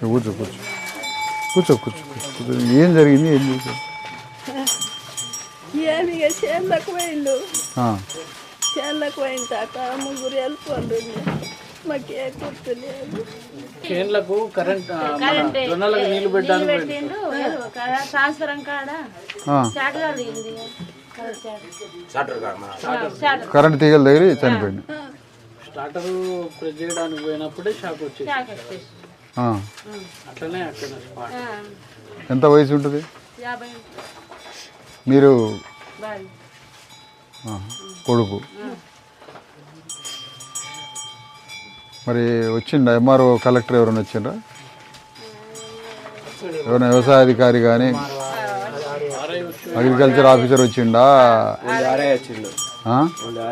కూర్చో కూర్చో కూర్చో కూర్చో కూర్చో. ఏం జరిగింది ఏం చేశారు ఏమి చేనులకు పోయిండు ఆ, చేనులకు పోయిన తర్వాత ముగ్గురు వెళ్ళిపోండు మాకే గుర్తులేదు చేన్లకు కరెంట్ నీళ్ళు పెట్టడానికి ట్రాన్స్ఫర్ కాడ కరెంట్ తీగల దగ్గర చనిపోయింది స్టార్టర్ ప్రెస్ చేయడానికి పోయినప్పుడే షాక్ వచ్చేసి ఎంత వయసు ఉంటుంది? మీరు? కొడుకు. మరి వచ్చిండా? ఎంఆర్ఓ కలెక్టర్ ఎవరైనా వచ్చిండ్రా? ఎవరైనా వ్యవసాయ అధికారి కానీ? అగ్రికల్చర్ ఆఫీసర్ వచ్చిండా? ಒಂದು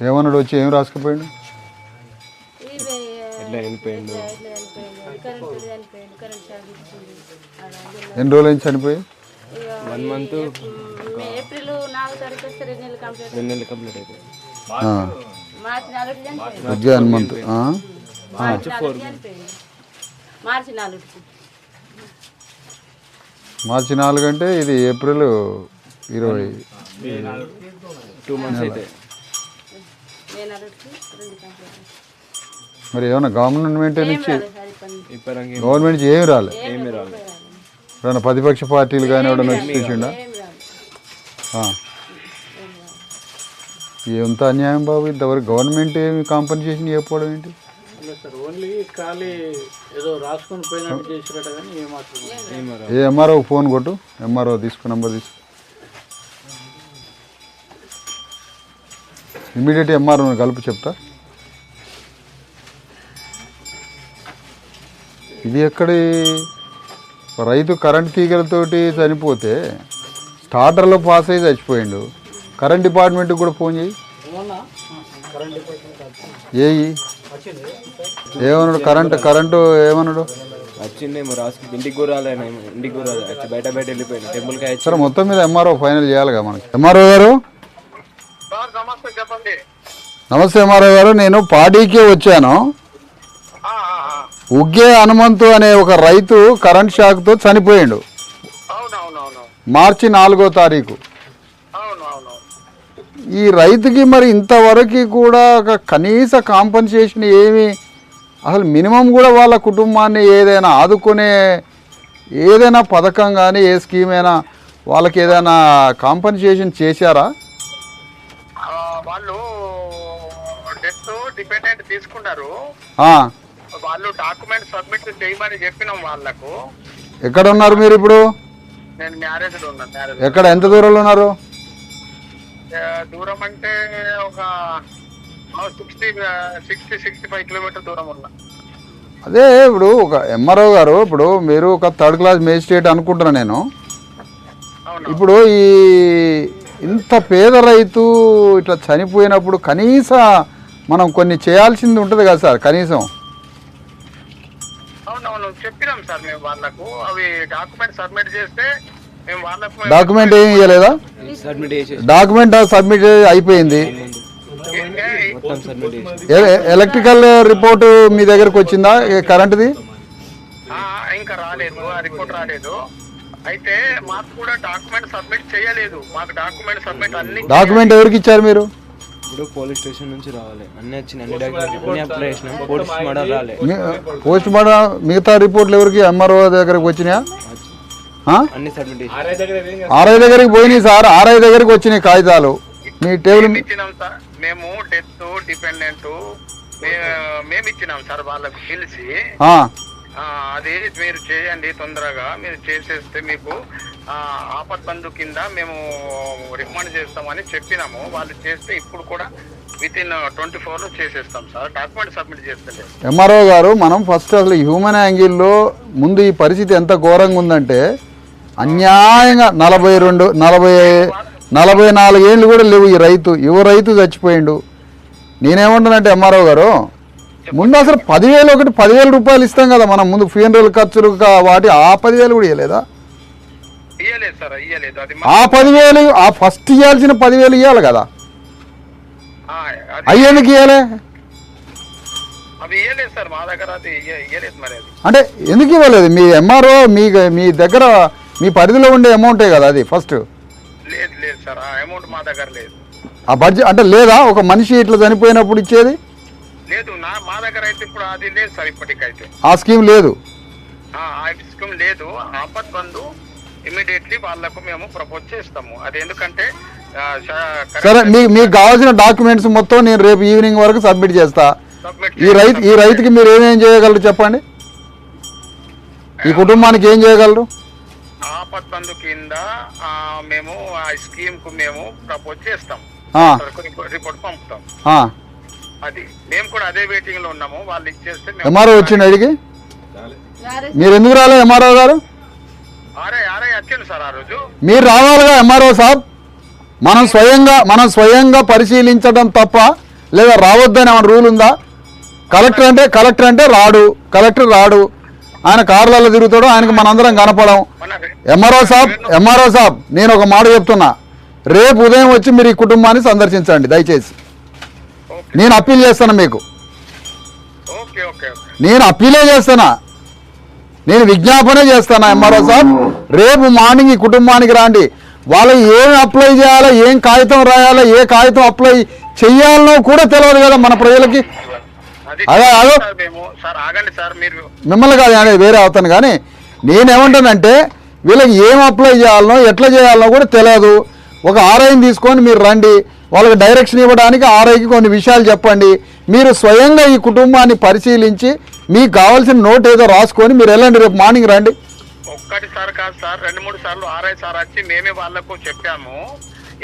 ఏమన్నాడు వచ్చి? ఏం రాసుకుపోయిండు? ఎట్లా వెళ్ళిపోయిండు ఎన్ని రోజులు నుంచి చనిపోయి? వన్ మంత్ మే- ఏప్రిల్ నాలుగు తారీఖు వస్తే రెండు నెలలు కంప్లీట్ అయిపోయింది. నాలుగుకి మార్చి నాలుగు అంటే ఇది ఏప్రిల్ ఇరవై టూ మంత్స్ అయితే మే నాలుగుకి రెండు కంప్లీట్ మరి ఏమన్నా గవర్నమెంట్ నుంచి గవర్నమెంట్ నుంచి ఏమి రాలే? ఏమీ రాలేదు ఏమన్నా ప్రతిపక్ష పార్టీలు కానీ ఎవడన్నా వచ్చి చూసిండా. ఎంత అన్యాయం బాబు ఇంతవరకు గవర్నమెంట్ ఏమి కాంపన్సేషన్ చెప్పడం ఏంటి? ఏ ఎంఆర్ఓ ఫోన్ కొట్టు ఎంఆర్ఓ తీసుకు నంబర్ తీసు ఇమీడియట్ ఎంఆర్ఓ కలుపు చెప్తా. ఇది ఎక్కడి? రైతు కరెంట్ తీగలతోటి చనిపోతే స్టార్టర్లో పాస్ అయ్యి చచ్చిపోయిండు. కరెంట్ డిపార్ట్మెంట్కి కూడా ఫోన్ చేయి. ఏయి. ఏమన్నాడు? కరెంట్ కరెంటు ఏమన్నాడు? వచ్చిందేమో రాసుకు ఇంటికి కూడా రాలేను ఇంటికి కూడా బయట బయట వెళ్ళిపోయాను టెంపుల్కి సరే మొత్తం మీద ఎంఆర్ఓ ఫైనల్ చేయాలిగా మనకి. ఎంఆర్ఓ గారు? నమస్తే ఎంఆర్ఓ గారు. నేను పార్టీకే వచ్చాను. ఉగ్గే హనుమంతు అనే ఒక రైతు కరెంట్ షాక్తో చనిపోయిండు. మార్చి నాలుగో తారీఖు. ఈ రైతుకి మరి ఇంతవరకు కూడా ఒక కనీస కాంపన్సేషన్ ఏమి అసలు మినిమం కూడా వాళ్ళ కుటుంబాన్ని ఏదైనా ఆదుకునే ఏదైనా పథకం కానీ ఏ స్కీమ్ అయినా వాళ్ళకి ఏదైనా కాంపన్సేషన్ చేశారా? వాళ్ళు డెత్ డిపెండెంట్ తీసుకున్నారు. వాళ్ళు డాక్యుమెంట్ సబ్మిట్ చేయమని చెప్పినాం వాళ్ళకు. ఎక్కడ ఉన్నారు మీరు ఇప్పుడు? నేను మ్యారేజ్ ఉన్నాను మ్యారేజ్ ఎక్కడ? ఎంత దూరంలో ఉన్నారు? దూరం అంటే ఒక sixty sixty sixty five kilometer దూరం ఉన్నా. అదే ఇప్పుడు ఒక ఎంఆర్ఓ గారు ఇప్పుడు మీరు ఒక థర్డ్ క్లాస్ మేజిస్ట్రేట్ అనుకుంటున్నా నేను. ఇప్పుడు ఈ ఇంత పేద రైతు ఇట్లా చనిపోయినప్పుడు కనీస మనం కొన్ని చేయాల్సింది ఉంటుంది కదా సార్ కనీసం. చెప్పినాం సార్ మేము వాళ్ళకు. అవి డాక్యుమెంట్ సబ్మిట్ చేస్తే మేము వాళ్ళకు డాక్యుమెంట్ ఏం ఇవ్వలేదా సబ్మిట్ డాక్యుమెంట్ సబ్మిట్ అయిపోయింది. ఎలక్ట్రికల్ రిపోర్ట్ మీ దగ్గరకు వచ్చిందా? కరెంట్ది? ఇంకా రాలేదు. ఆ రిపోర్ట్ రాలేదు. అయితే మాకు కూడా డాక్యుమెంట్ సబ్మిట్ చేయలేదు. మాకు డాక్యుమెంట్ సబ్మిట్ అన్ని డాక్యుమెంట్ ఎవరికి ఇచ్చారు మీరు? ఇప్పుడు పోలీస్ స్టేషన్ నుంచి రావాలి. అన్ని వచ్చిన అన్ని డాక్యుమెంట్ అన్ని అప్లై చేసినాం. పోలీస్ మోడల్ రాలే. పోస్ట్ మార్టం మిగతా రిపోర్ట్లు ఎవరికి? ఎంఆర్ఓ దగ్గరకు వచ్చినాయా? ఆ? అన్ని సబ్మిట్ చేసి ఆర్ఐ దగ్గరికి పోయినాయి సార్. ఆర్ఐ దగ్గరికి వచ్చినాయి కాగితాలు. మీ టేబుల్ మేము ఇచ్చినాం సార్. మేము డెత్ డిపెండెంట్ మేము ఇచ్చినాం సార్ వాళ్ళకు పిలిచి. ఆ, ఆ, అది మీరు చేయండి తొందరగా. మీరు చేసేస్తే మీకు ఆ, బంధు కింద మేము రికమెండ్ చేస్తామని చెప్పినాము. వాళ్ళు చేస్తే ఇప్పుడు కూడా విత్ ఇన్ ట్వంటీ ఫోర్లో చేసేస్తాం సార్. డాక్యుమెంట్ సబ్మిట్ చేస్తుండే ఎంఆర్ఓ గారు మనం ఫస్ట్ అసలు హ్యూమన్ యాంగిల్లో ముందు ఈ పరిస్థితి ఎంత ఘోరంగా ఉందంటే అన్యాయంగా నలభై రెండు నలభై నలభై నాలుగేళ్ళు కూడా లేవు ఈ రైతు. యువ రైతు చచ్చిపోయిండు. నేనేమంటానంటే ఎంఆర్ఓ గారు ముందు అసలు పదివేలు ఒకటి పదివేల రూపాయలు ఇస్తాం కదా మనం. ముందు ఫ్యూనరల్ ఖర్చులు కా- వాటి ఆ పదివేలు కూడా ఇవ్వలేదా? ఇయ్యలేదు సార్ ఇయ్యలేదు. అది ఆ పదివేలు ఆ ఫస్ట్ ఇవ్వాల్సిన పదివేలు ఇవ్వాలి కదా. అవి ఎందుకు ఇవ్వలే అంటే ఎందుకు ఇవ్వలేదు? మీ ఎంఆర్ఓ మీ మీ దగ్గర మీ పరిధిలో ఉండే అమౌంటే కదా అది ఫస్ట్. లేదు లేదు సార్ ఆ అమౌంట్ మా దగ్గర లేదు. ఆ బడ్జెట్ అంటే లేదా? ఒక మనిషి ఇట్లా చనిపోయినప్పుడు ఇచ్చేది? లేదు నా మా దగ్గర అయితే ఇప్పుడు అది లేదు సార్ ఇప్పటికైతే. ఆ స్కీమ్ లేదు. ఆ ఆ స్కీమ్ లేదు. ఆపత్ బంధు ఇమీడియట్లీ వాళ్ళకు మేము ప్రపోజ్ చేస్తాము. అది ఎందుకంటే సరే మీ మీకు కావాల్సిన డాక్యుమెంట్స్ మొత్తం నేను రేపు ఈవినింగ్ వరకు సబ్మిట్ చేస్తా. ఈ రైతు ఈ రైతుకి మీరు ఏమేం చేయగలరు చెప్పండి? ఈ కుటుంబానికి ఏం చేయగలరు? ఆపత్ బంధు కింద ఆ, మేము ఆ స్కీమ్కు మేము ప్రపోజ్ చేస్తాం. ఆ, రిపోర్ట్ రిపోర్ట్ పంపుతాం. అది మేము కూడా అదే వెయిటింగ్లో ఉన్నాము. వాళ్ళు ఇచ్చేస్తే ఎంఆర్ఓ వచ్చిండు అడిగి? మీరు ఎందుకు రాలే ఎంఆర్ఓ గారు? మీరు రావాలిగా ఎంఆర్ఓ సాబ్? మనం స్వయంగా మనం స్వయంగా పరిశీలించడం తప్ప లేదా రావద్దని ఏమైనా రూల్ ఉందా? కలెక్టర్ అంటే కలెక్టర్ అంటే రాడు కలెక్టర్ రాడు. ఆయన కార్లలో తిరుగుతాడు ఆయనకు మనందరం కనపడం. ఎంఆర్ఓ సాబ్ ఎంఆర్ఓ సాబ్ నేను ఒక మాట చెప్తున్నా. రేపు ఉదయం వచ్చి మీరు ఈ కుటుంబాన్ని సందర్శించండి దయచేసి. నేను అప్పీల్ చేస్తాను మీకు. నేను అప్పీలే చేస్తానా? నేను విజ్ఞాపనే చేస్తానా ఎంఆర్ఓ సాబ్ రేపు మార్నింగ్ ఈ కుటుంబానికి రాండి. వాళ్ళకి ఏం అప్లై చేయాలో ఏం కాగితం రాయాలో ఏ కాగితం అప్లై చెయ్యాలనో కూడా తెలియదు కదా మన ప్రజలకి. అది అదే. సార్ సార్ సార్ మిమ్మల్ని కాదు అనేది వేరే అవుతాను కానీ నేనేమంటానంటే వీళ్ళకి ఏం అప్లై చేయాలనో ఎట్లా చేయాలనో కూడా తెలియదు ఒక ఆర్ఐని తీసుకొని మీరు రండి. వాళ్ళకి డైరెక్షన్ ఇవ్వడానికి ఆర్ఐకి కొన్ని విషయాలు చెప్పండి. మీరు స్వయంగా ఈ కుటుంబాన్ని పరిశీలించి మీకు కావాల్సిన నోట్ ఏదో రాసుకొని మీరు వెళ్ళండి రేపు మార్నింగ్ రండి. ఒక్కటిసారి కాదు సార్ రెండు మూడు సార్లు ఆర్ఐ సార్ వచ్చి మేమే వాళ్ళకు చెప్పాము.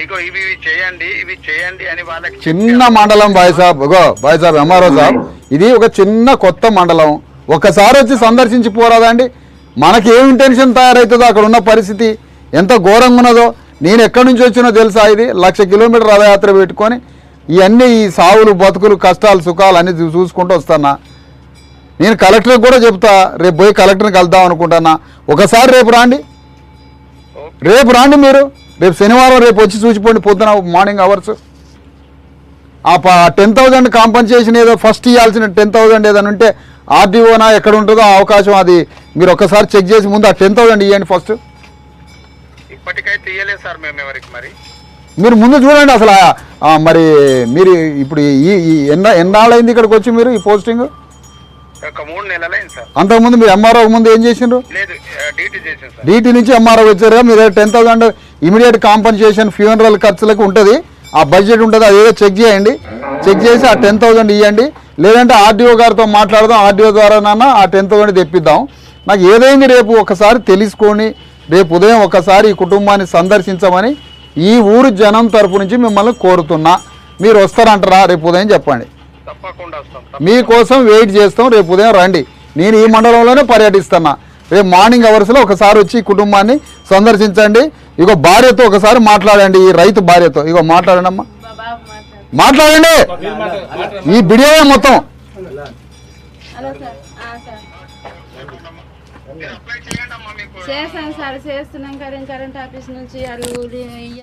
ఇగో ఇవి చేయండి ఇవి చేయండి అని వాళ్ళకి చిన్న మండలం బాయ్ సాబ్ ఇగో బాయ్ సాబ్ ఎంఆర్ఓ సాబ్ ఇది ఒక చిన్న కొత్త మండలం. ఒకసారి వచ్చి సందర్శించి పోరాదండి మనకి ఏం ఇంటెన్షన్ తయారవుతుందో అక్కడ ఉన్న పరిస్థితి ఎంత ఘోరంగా ఉన్నదో నేను ఎక్కడి నుంచి వచ్చినో తెలుసా ఇది? లక్ష కిలోమీటర్ రథయాత్ర పెట్టుకొని ఇవన్నీ ఈ సావులు బతుకులు కష్టాలు సుఖాలు అన్ని చూసుకుంటూ వస్తానా నేను కలెక్టర్కి కూడా చెప్తా రేపు పోయి కలెక్టర్ని కలుద్దాం అనుకుంటున్నా ఒకసారి రేపు రాండి. రేపు రాండి మీరు. రేపు శనివారం రేపు వచ్చి చూసిపోండి పొద్దున మార్నింగ్ అవర్స్. ఆ టెన్ థౌజండ్ కాంపన్సేషన్ ఏదో ఫస్ట్ ఇవ్వాల్సిన టెన్ థౌజండ్ ఏదైనా ఉంటే ఆర్డీఓనా ఎక్కడ ఉంటుందో ఆ అవకాశం అది మీరు ఒకసారి చెక్ చేసి ముందు ఆ టెన్ థౌజండ్ ఇవ్వండి ఫస్ట్. ఇప్పటికైతే ఇయ్యలేదు సార్ మేము ఎవరికి మరి. మీరు ముందు చూడండి అసలు మరి మీరు ఇప్పుడు ఈ ఈ ఎన్న ఎన్నాళ్ళైంది ఇక్కడికి వచ్చి మీరు ఈ పోస్టింగ్? ఒక మూడు నెలలైంది సార్. అంతకుముందు మీరు ఎంఆర్ఓ ముందు ఏం చేసిండ్రు? లేదు డ్యూటీ చేసాను సార్. డీటీ నుంచి ఎంఆర్ఓ వచ్చారు మీరు ten thousand immediate compensation funeral ఖర్చులకు ఉంటుంది. ఆ బడ్జెట్ ఉంటుంది అదేదో చెక్ చేయండి. చెక్ చేసి ఆ టెన్ థౌసండ్ ఇవ్వండి లేదంటే ఆర్డీఓ గారితో మాట్లాడదాం. ఆర్డీఓ ద్వారానన్నా ఆ టెన్ థౌసండ్ తెప్పిద్దాం. నాకు ఏదైంది రేపు ఒకసారి తెలుసుకొని రేపు ఉదయం ఒకసారి ఈ కుటుంబాన్ని సందర్శించమని ఈ ఊరు జనం తరపు నుంచి మిమ్మల్ని కోరుతున్నా. మీరు వస్తారంటారా? రేపు ఉదయం చెప్పండి. మీకోసం వెయిట్ చేస్తాం. రేపు ఉదయం రండి. నేను ఈ మండలంలోనే పర్యటిస్తున్నా. రేపు మార్నింగ్ అవర్స్లో ఒకసారి వచ్చి ఈ కుటుంబాన్ని సందర్శించండి. ఇగో భార్యతో ఒకసారి మాట్లాడండి. ఈ రైతు భార్యతో. ఇగో మాట్లాడండి అమ్మా. మాట్లాడండి. ఈ వీడియో మొత్తం. Hello sir. ఆ, సార్. అప్లై చేయండి అమ్మా మీకు చేస్తాను సార్. చేస్తున్నాం కరెంట్ కరెంట్ ఆఫీస్ నుంచి. అరువులు